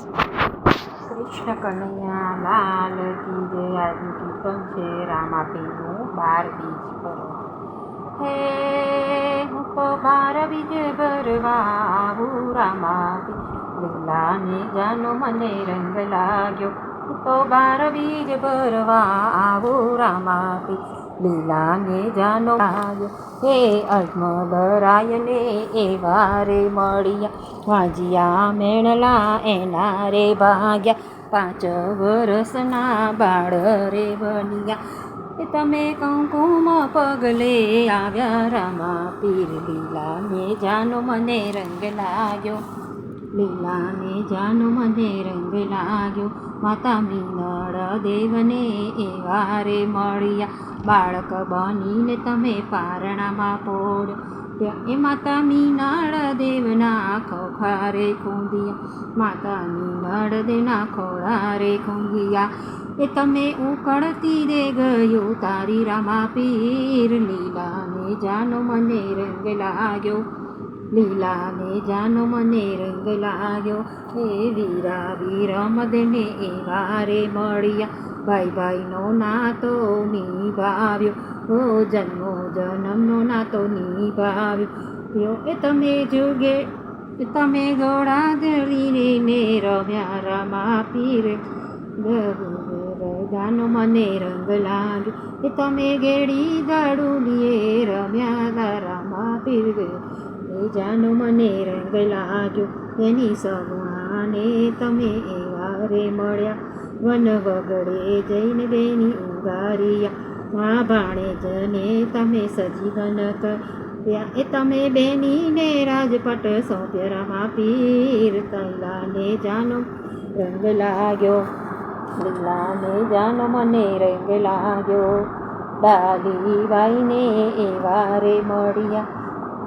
કૃષ્ણ કનૈયા, લાલ કી જય આજનું કીર્તન છે રામાપીનું બાર બીજ પર હે હું બાર બીજ ભરવા આવું રામાપી, લીલાને જાનો મને રંગ લાગ્યો. હું તો બાર બીજ ભરવા આવું રામાપી લીલાને જાનો હે અજમલરાયને એવા રે મળ્યા. વાજિયા મેણલા એના રે ભાગ્યા. પાંચ વરસના બાળ રે બન્યા. તમે કંકુમ પગલે આવ્યા. રામા પીર લીલા ને જાનો મને રંગ લાગ્યો. લીલા જાનુ મને રંગ લાગ્યો. માતા મીનળ દેવને એવા રે મળ્યા. બાળક બનીને તમે પારણામાં પોડ ત્યાં એ માતા મીનાળ દેવના ખોખારે ખૂંદિયા. માતા મીનાળ દેના ખોળારે ખૂંદિયા. એ તમે ઉકળતી દે ગયો તારી રામા પીર. લીલાને જાનો મને રંગ લાગ્યો. લીલાને જાનો મને રંગ લાગ્યો. એ વીરા, વીર, મદને એવા રે મળ્યા. ભાઈ ભાઈનો નાતો નિભાવ્યો. ઓ જન્મો, જન્મનો નાતો નિભાવ્યો. એ તમે જોગે તમે ગોળા ને રમ્યા, રમા પીરે. જાનો મને રંગ લાગ્યો. એ તમે ગેડી દાડુલીએ રમ્યા, રમા પીર. એ જાનો મને રંગ લાગ્યો એની સગુણાને તમે એવા રે મળ્યા. વન વગડે જઈને બેની ઉગારિયા. મા ભાણેજને તમે સજીવન કર્યા. એ તમે બેનીને રાજપટ સોંપ્ય રમા પીર તૈલાને જાનો રંગ લાગ્યો. લીલાને જાનો મને રંગ લાગ્યો. ડાલી વાઈને એવા રે મળ્યા.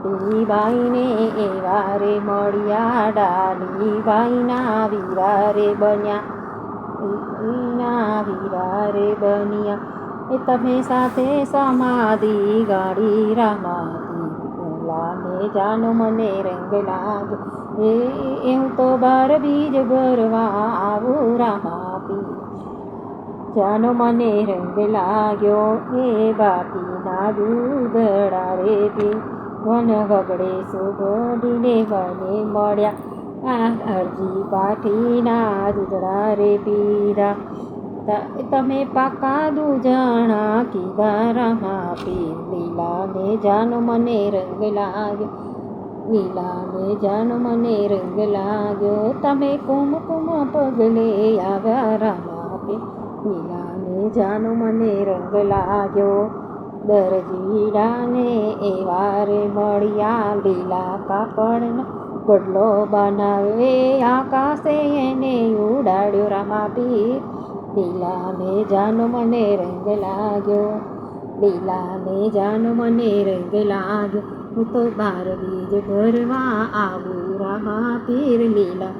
ડાલી બાઈને એવા રે મળ્યા, ડાલી બાઈના વીરા રે બન્યા. ના વીરા રે બન્યા. એ તમે સાથે સમાધિ ગાડી રામાતી. લાને જાનો મને રંગ લાગ્યો એ હું તો બાર બીજ ભરવા આવું રામાપી જાનો મને રંગ લાગ્યો, એ બાપીના દૂધડા રે પી વન વગડે સુગડીને વને મળ્યા. આ અરજી પાઠીના દૂધડા રે પીરા. તમે પાકા દૂજણા કીધા રમા. પીર લીલાને જાનો મને રંગ લાગ્યો. લીલાને જાનો મને રંગ લાગ્યો. તમે કુમકુમ પગલે આવ્યા રામા પીર લીલાને જાનો મને રંગ લાગ્યો. દરજીડાને એવા રે મળ્યા લીલા કાપડનો ગડલો બનાવે. આકાશે એને ઉડાડ્યો રામા પીર લીલાને જાનો મને રંગ લાગ્યો. લીલાને જાનો મને રંગ લાગ્યો. હું તો બાર બીજ ભરવા આવું રામા પીર લીલા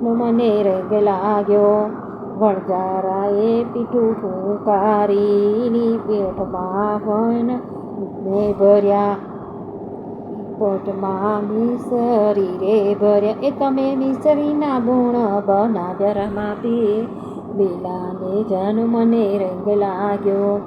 નો મને રંગ લાગ્યો. વણજારાએ પીઠું ફૂંકારીની પેટમાં વન ને ભર્યા. પોટમાં મિસરી રે ભર્યા. એ તમે મિસરીના ગુણ બનાવ્યા રમા પી લીલાને જન્મને રંગ લાગ્યો.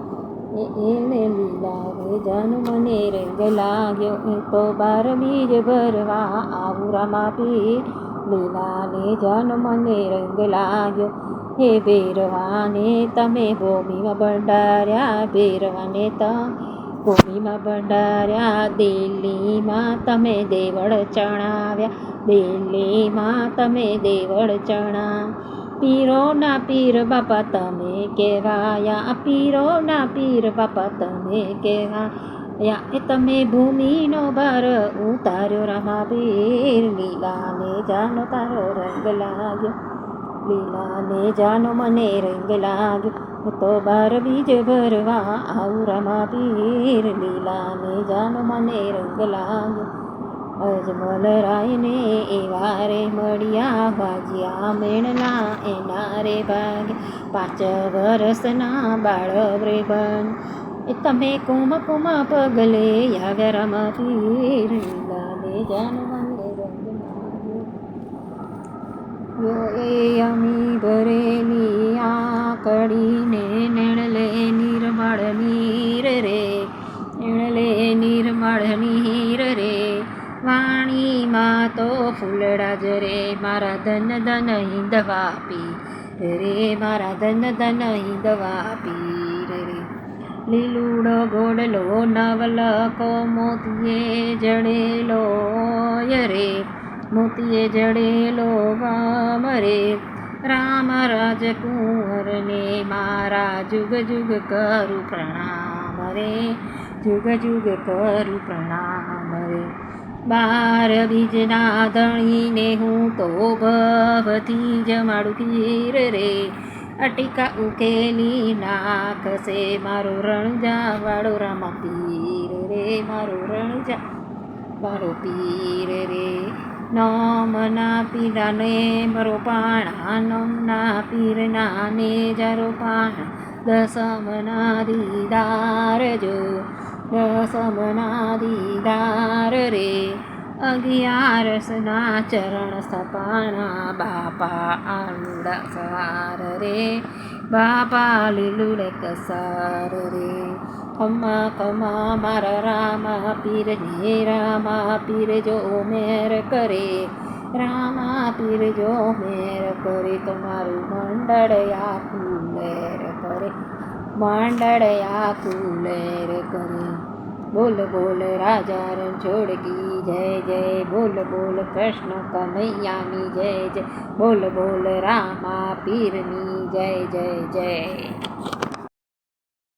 એને લીલાને જન્મને મને રંગ લાગ્યો. એ તો બાર બીજ ભરવા આવું રમા પી લીલાને જન્મને મને રંગ લાગ્યો. હે ભેરવાને તમે ભૂમિમાં ભંડાર્યા ભેરવાને તમે ભૂમિમાં ભંડાર્યા, દિલ્હીમાં તમે દેવળ ચણાવ્યા, દિલ્હીમાં તમે દેવળ ચણા. પીરોના પીર બાપા તમે કહેવાયા પીરોના પીર બાપા તમે કહેવાયા. એ તમે ભૂમિનો ભાર ઉતાર્યો રામા પીર લીલાને જાનો તારો રંગ લાગ્યો. લીલાને જાનો મને રંગ લાગ્યો હું તો બાર બીજ ભરવા આવું પીર. લીલાને જાનો મને રંગ લાગ્યો અજમલ રાયને એવા રે મળ્યા. વાજ્યા મેણના એના રે ભાગે. પાંચ વરસના બાળવ રે બન. એ તમે કુમ કુમ પગલે આવ્યા રામા પીર. લીલાને જાનો મને રંગ લાગ્યો એ અમી ભરેલી આકડીને નેણલે નિર્મળ નીર રે, નેણલે નિર્મળ નીર રે. વાણીમાં તો ફૂલડા જ રે, મારા ધન ધન હિંદ પી રે, મારા ધન ધન હિંદ પીર રે. લીલુડો ગોડલો નવલકો મોતીએ જડેલો રે. મોતીએ જડેલો વામ રે. રામ રાજકુંવરને મારા જુગ જુગ કરું પ્રણામ રે. જુગ જુગ કરું પ્રણામ રે. બાર બીજના ધણીને હું તો ભવથી જમાડું ખીર રે. અટિકા ઉકેલી નાખશે મારો રણજા વાળો રામા પીર રે. મારો રણજા મારો પીર રે. નમના પીરાને મરો પાણા નમના પીરના ને જરો પાણા દસમના દીદાર જો દસમના દીદાર રે અગિયારસના ચરણ સપાણા બાપા આલુડા સવાર રે બાપા લીલું કસાર રે ખમ્મા ખમ્મા મારા રામા પીર હે રામા પીર જો મેર કરે રામા પીર જો મેર કરે તમારું મંડળ આખું લેર કરે મંડળ આખું લેર કરે બોલ બોલ રાજા રણછોડ જય જય બોલ બોલ કૃષ્ણ કમૈયાની જય જય બોલ બોલ રામા પીરની જય જય જય